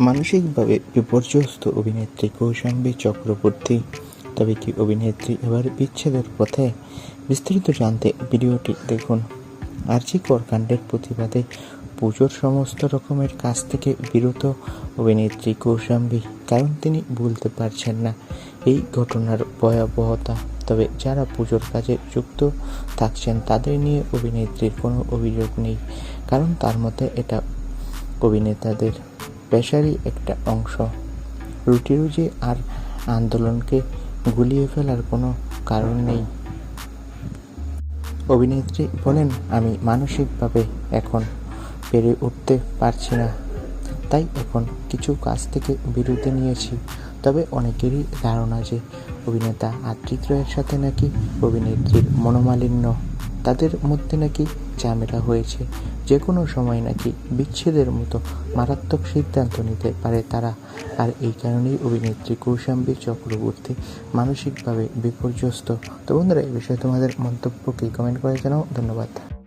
মানসিকভাবে বিপর্যস্ত অভিনেত্রী কৌশাম্বী চক্রবর্তী। তবে কি অভিনেত্রী এবার বিচ্ছেদের পথে? বিস্তারিত জানতে ভিডিওটি দেখুন। আর্চিকর করকাণ্ডের প্রতিবাদে পুজোর সমস্ত রকমের কাজ থেকে বিরত অভিনেত্রী কৌশাম্বী। কারণ তিনি বলতে পারছেন না এই ঘটনার ভয়াবহতা। তবে যারা পুজোর কাজে যুক্ত থাকছেন, তাদের নিয়ে অভিনেত্রীর কোনো অভিযোগ নেই। কারণ তার মতে এটা অভিনেতাদের পেশারই একটা অংশ। রুটি রুজি আর আন্দোলনকে গুলিয়ে ফেলার কোনো কারণ নেই। অভিনেত্রী বলেন, আমি মানসিকভাবে এখন পেরে উঠতে পারছি না। তাই এখন কিছু কাজ থেকে বিরতি নিয়েছি। তবে অনেকেরই ধারণা যে, অভিনেতা আত্রিক রয়ের সাথে নাকি অভিনেত্রীর মনোমালিন্য। তাদের মধ্যে নাকি ঝামেলা হয়েছে। যে কোনো সময় নাকি বিচ্ছেদের মতো মারাত্মক সিদ্ধান্ত নিতে পারে তারা। আর এই কারণেই অভিনেত্রী কৌশাম্বী চক্রবর্তী মানসিকভাবে বিপর্যস্ত। তো বন্ধুরা এই বিষয়ে তোমাদের মন্তব্য কি? কমেন্ট করে জানাও। ধন্যবাদ।